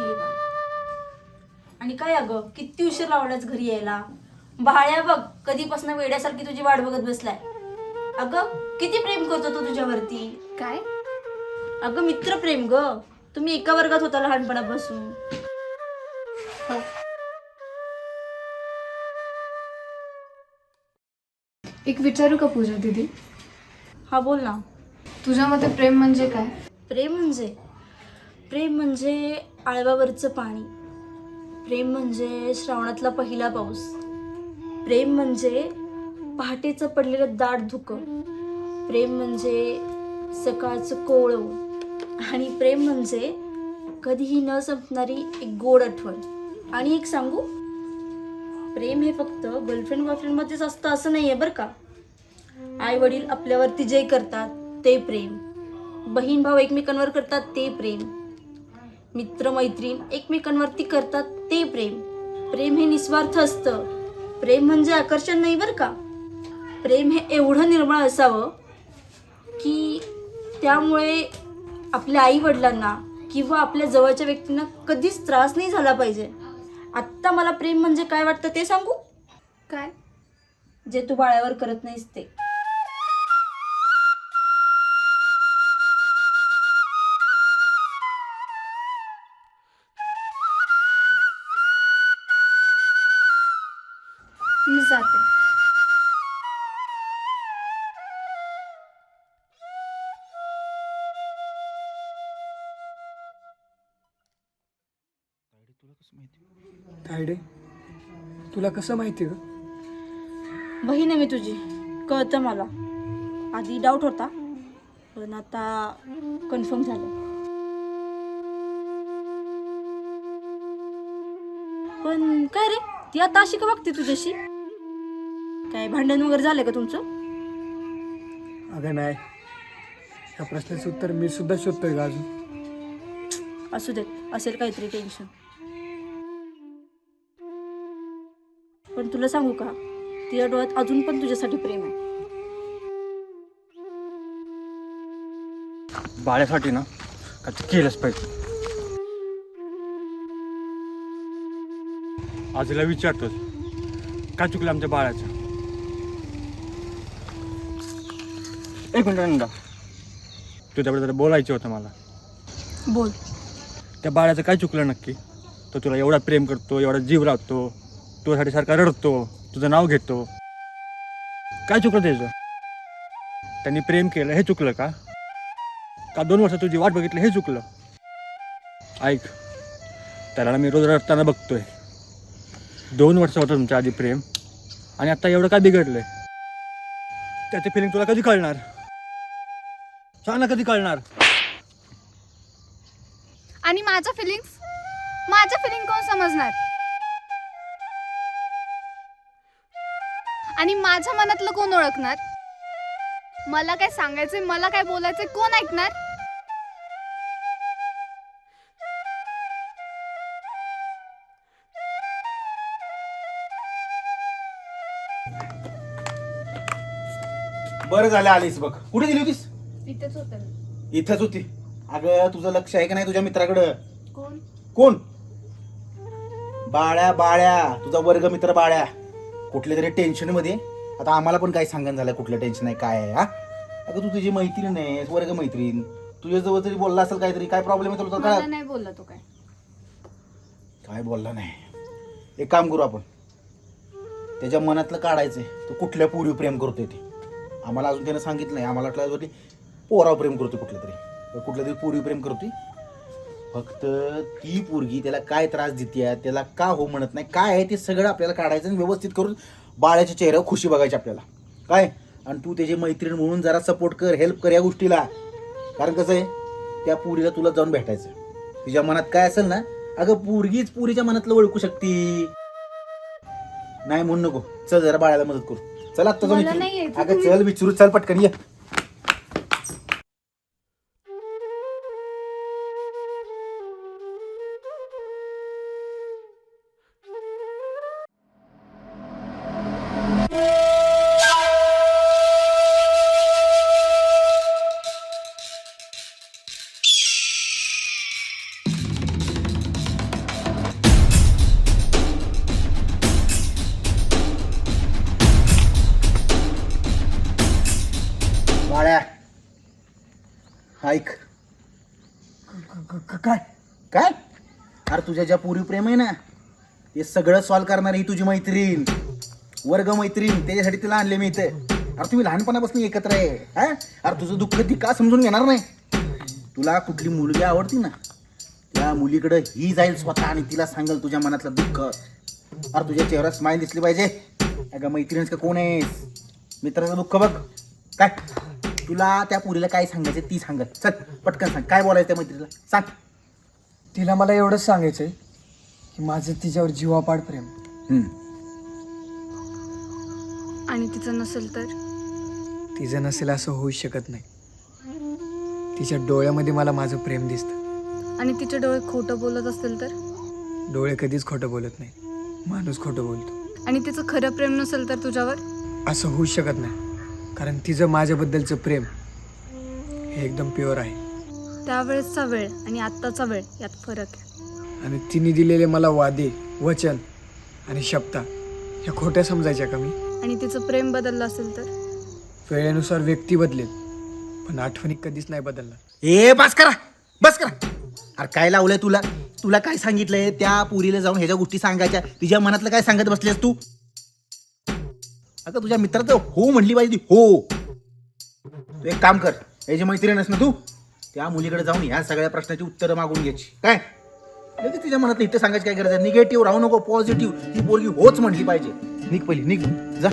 हे. आणि काय अगं किती उशीर लावलाच घरी यायला? बाळ्या बघ कधीपासून वेड्यासारखी तुझी वाट बघत बसलाय. अगं किती प्रेम करतो तो तुझ्यावरती? काय? अगं मित्र प्रेम ग. तुम्ही एका वर्गात होता लहानपणापासून. हो. एक विचारू का पूजा दीदी? हा बोल ना. तुझ्या मते प्रेम म्हणजे काय? प्रेम म्हणजे? प्रेम म्हणजे आळवावरचं पाणी. प्रेम म्हणजे श्रावणातला पहिला पाऊस. प्रेम म्हणजे पहाटेचं पडलेलं दाट धुकं. प्रेम म्हणजे सकाळचं कोवळं आणि प्रेम म्हणजे कधीही न संपणारी एक गोड आठवण. आणि एक सांगू? प्रेम हे फक्त गर्लफ्रेंड बॉयफ्रेंडमध्येच असतं असं नाही आहे बरं का? आई वडील आपल्यावरती जे करतात ते प्रेम. बहीण भाऊ एकमेकांवर करतात ते प्रेम. मित्र मैत्रीण एकमेकांवरती करतात ते प्रेम. प्रेम हे निस्वार्थ असतं. प्रेम म्हणजे आकर्षण नाही बरं का? प्रेम हे एवढं निर्मळ असावं की त्यामुळे आपल्या आई वडिलांना किंवा आपल्या जवळच्या व्यक्तींना कधीच त्रास नाही झाला पाहिजे. आत्ता मला प्रेम म्हणजे काय वाटतं ते सांगू? काय? जे तू बाळ्यावर करत नाहीस ते. मी जाते. तायडे तुला कसं माहिती? ग? बहीण आहे मी तुझी. कळतं मला. आधी डाऊट होता पण आता कन्फर्म झालं. पण काय रे? ती आता अशी का वागते तुझ्याशी? काय भांडण वगैरे झालंय का तुमचं? अगं नाही. या प्रश्नाचं उत्तर मी सुद्धा शोधतोय का अजून. असू देत असेल काहीतरी टेन्शन पण तुला सांगू का तिच्या डोळ्यात अजून पण तुझ्यासाठी प्रेम आहे. बाळ्यासाठी ना का ते केलंच पाहिजे. आजीला विचारतोच काय चुकलं आमच्या बाळाचं? एक मिनिट. नंदा तुझ्याबरोबर जरा बोलायचं होतं मला. बोल. त्या बाळाचं काय चुकलं नक्की? तो तुला एवढा प्रेम करतो एवढा जीव लावतो तुझ्यासाठी सारखा रडतो तुझं नाव घेतो. काय चुकलं त्याचं? त्यांनी प्रेम केलं हे चुकलं का? का दोन वर्ष तुझी वाट बघितली हे चुकलं? ऐक त्याला मी रोज रडताना बघतोय. दोन वर्ष होतं तुमच्या आधी प्रेम आणि आता एवढं काय बिघडलंय? त्याचे फिलिंग तुला कधी कळणार? सांग ना कधी कळणार. आणि माझ्या फिलिंग्स माझ्या फिलिंग कोण समजणार? आणि माझ्या मनातलं कोण ओळखणार? मला काय सांगायचंय मला काय बोलायचंय कोण ऐकणार? बरं झालं आलीस बघ. कुठे गेली होतीस? इथेच होतं इथंच होती? अगं तुझं लक्ष आहे का नाही तुझ्या मित्राकडं? कोण? कोण? बाळ्या बाळ्या. तुझा वर्ग मित्र बाळ्या. कुठल्या तरी टेन्शनमध्ये आता आम्हाला पण काही सांगण झालं कुठलं टेन्शन आहे काय आहे हा? अगं तू तुझी मैत्रीण आहे वर्ग मैत्रीण. तुझ्या जवळ तरी बोलला असेल काहीतरी. काय प्रॉब्लेम आहे तुला तर मला काय? नाही बोलला तो काय. काय बोलला नाही. एक काम करू आपण. त्याच्या मनातलं काढायचंय. तो कुठल्या पोरी प्रेम करतोय ते? आम्हाला अजून त्यानं सांगितलं नाही. आम्हाला वाटलं पोरावर प्रेम करतोय कुठल्या तरी. कुठल्या तरी पोरी प्रेम करतोय. फक्त ती पोरगी त्याला काय त्रास देते त्याला का हो म्हणत नाही काय आहे ते सगळं आपल्याला काढायचं आणि व्यवस्थित करून बाळाच्या चेहऱ्यावर खुशी बघायची आपल्याला. काय? आणि तू त्याची मैत्रीण म्हणून जरा सपोर्ट कर हेल्प कर या गोष्टीला. कारण कसं आहे त्या पुरीला तुला जाऊन भेटायचं तिच्या मनात काय असेल ना अगं पोरगीच पुरीच्या मनातलं ओळखू शकते. नाही म्हणू नको. चल जरा बाळाला मदत करू. चल यायचं, अगं चल विचारू चल पटकन ये. ऐक. क- क- क- काय? काय? अरे तुझ्या ज्या पूर्वी प्रेम आहे ना ते सगळं सॉल्व करणारी ही तुझी मैत्रीण. वर्ग मैत्रीण त्याच्यासाठी तिला आणले मी इथे. अरे तुम्ही लहानपणापासून एकत्र आहे हा? अरे तुझं दुःख ती का समजून घेणार नाही. तुला कुठली मुलगी आवडती ना त्या मुलीकडे ही जाईल स्वतः आणि तिला सांगेल तुझ्या मनातलं दुःख. अरे तुझ्या चेहऱ्यात स्माईल दिसली पाहिजे. अगं मैत्रिणीच का कोण आहेस? मित्राचं दुःख बघ. काय? तुला त्या पुरीला काय सांगायचं ती सांगत चल पटकन सांग. काय बोलायचं त्या मैत्रीला? सांग. तिला मला एवढंच सांगायचं आहे की माझं तिच्यावर जीवापाड प्रेम. हम्म. आणि तिचं नसेल तर? तिचं नसेल असं होऊ शकत नाही. तिच्या डोळ्यामध्ये मला माझं प्रेम दिसतं. आणि तिचे डोळे खोटं बोलत असतील तर? डोळे कधीच खोटं बोलत नाही. माणूस खोटं बोलतो. आणि तिचं खरं प्रेम नसेल तर तुझ्यावर? असं होऊ शकत नाही. कारण तिचं माझ्याबद्दलचं प्रेम हे एकदम प्युअर आहे. त्यावेळेसचा वेळ आणि आत्ताचा वेळ यात फरक आहे. आणि तिने दिलेले मला वादे वचन आणि शब्दा ह्या खोट्या समजायच्या का मी? आणि तिचं प्रेम बदललं असेल तर? वेळेनुसार व्यक्ती बदलेल पण आठवणी कधीच नाही बदलणार. ए बस करा बस करा. अरे काय लावलंय तुला? तुला काय सांगितलंय? त्या पुरीला जाऊन ह्याच्या गोष्टी सांगायच्या. तिच्या मनातलं काय सांगत बसलेस तू? अगं तुझ्या मित्राचं हो म्हणली पाहिजे ती हो. तू एक काम कर याची मैत्रीणच ना तू. त्या मुलीकडे जाऊन ह्या सगळ्या प्रश्नाची उत्तरं मागून घ्यायची काय? लगेच तिच्या मनात इथं सांगायची काय गरज आहे? निगेटिव्ह राहू नको पॉझिटिव्ह ती बोलगी होच म्हणली पाहिजे. निघ पहिली निघ. जा.